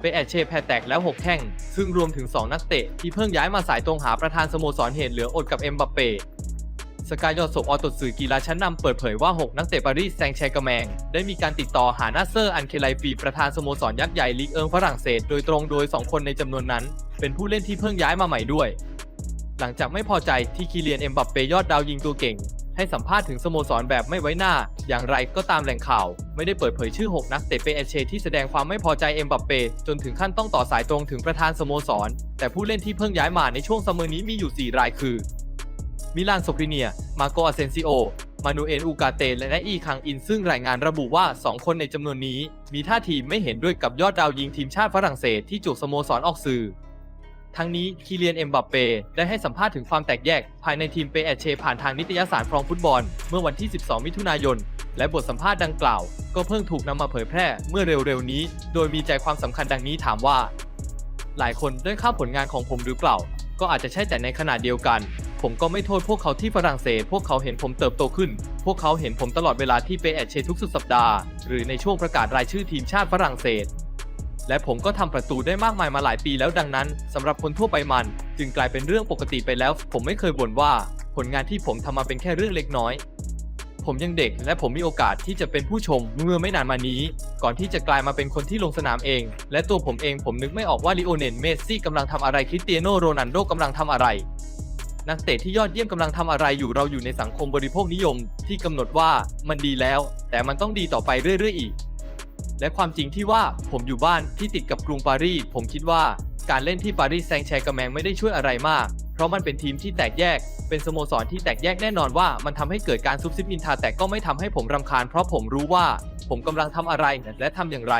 เปแอเช่แพ้แตกแล้ว 6 แข้ง ซึ่งรวมถึง 2 นักเตะ ที่เพิ่งย้ายมาสายตรงหาประธานสโมสรเหตุเหลืออดกับเอ็มบัปเป้สกายยอดศพออตดสื่อกีฬาชั้นนำเปิดเผยว่า 6 นักเตะปารีสแซงแชร์กแมง ได้มีการติดต่อหานาเซอร์อันเคไลฟีประธานสโมสรยักษ์ใหญ่ลีกเอิงฝรั่งเศส โดยตรงโดย 2 คนในจำนวนนั้น เป็นผู้เล่นที่เพิ่งย้ายมาใหม่ด้วย หลังจากไม่พอใจที่คีเลียนเอ็มบัปเป้ยอดดาวยิงตัวเก่ง ให้สัมภาษณ์ถึงสโมสรแบบไม่ไว้หน้า อย่างไรก็ตามแหล่งข่าว ไม่ได้เปิดเผยชื่อ 6 นักเตะเปเอเชที่แสดงความไม่พอใจเอ็มบัปเปจนถึงขั้นต้องต่อสายตรงถึงประธานสโมสร แต่ผู้เล่นที่เพิ่งย้ายมาในช่วงซัมเมอร์นี้มีอยู่ 4 รายคือ มิลานโซคริเนีย มาโกอาเซนซิโอ มานูเอลอูกาเต และนาอีคังอิน ซึ่งรายงานระบุว่า 2 คนในจำนวนนี้ มีท่าทีไม่เห็นด้วยกับยอดดาวยิงทีมชาติฝรั่งเศสที่จุกสโมสรออกสื่อทั้งนี้คีเลียนเอ็มบัปเปได้ให้สัมภาษณ์ถึงความแตกแยก ภายในทีมเปแอเชผ่านทางนิตยสารฟรองฟุตบอล เมื่อวันที่ 12 มิถุนายน และบทสัมภาษณ์ดังกล่าว ก็เพิ่งถูกนำมาเผยแพร่เมื่อเร็วๆนี้ โดยมีใจความสำคัญดังนี้ถามว่า หลายคนได้ข้าผลงานของผมหรือเปล่า ก็อาจจะใช่แต่ในขณะเดียวกัน ผมก็ไม่โทษพวกเขาที่ฝรั่งเศส พวกเขาเห็นผมเติบโตขึ้น พวกเขาเห็นผมตลอดเวลาที่เปแอดเชทุกสุดสัปดาห์ หรือในช่วงประกาศรายชื่อทีมชาติฝรั่งเศสและผมก็ทำประตูได้มากมายมาหลายปีแล้วดังนั้นสำหรับคนทั่วไปมัน จึงกลายเป็นเรื่องปกติไปแล้ว ผมไม่เคยบ่นว่า ผลงานที่ผมทำมาเป็นแค่เรื่องเล็กน้อย ผมยังเด็กและผมมีโอกาสที่จะเป็นผู้ชมเมื่อไม่นานมานี้ ก่อนที่จะกลายมาเป็นคนที่ลงสนามเอง และตัวผมเองผมนึกไม่ออกว่าลิโอเนลเมสซี่กำลังทำอะไรคริสเตียโนโรนัลโดกำลังทำอะไร นักเตะที่ยอดเยี่ยมกำลังทำอะไรอยู่เราอยู่ในสังคมบริโภคนิยม ที่กำหนดว่ามันดีแล้ว แต่มันต้องดีต่อไปเรื่อยๆอีก และความจริงที่ว่าผมอยู่บ้านที่ติดกับกรุงปารีสผมคิดว่าการเล่นที่ปารีสแซงแชร์กแมงไม่ได้ช่วยอะไรมาก ราะมันเป็นทีมที่แตกแยก เป็นสโมสรที่แตกแยกแน่นอนว่ามันทำให้เกิดการซุบซิบนินทาแต่ก็ไม่ทำให้ผมรำคาญเพราะผมรู้ว่าผมกำลังทำอะไรและทำอย่างไร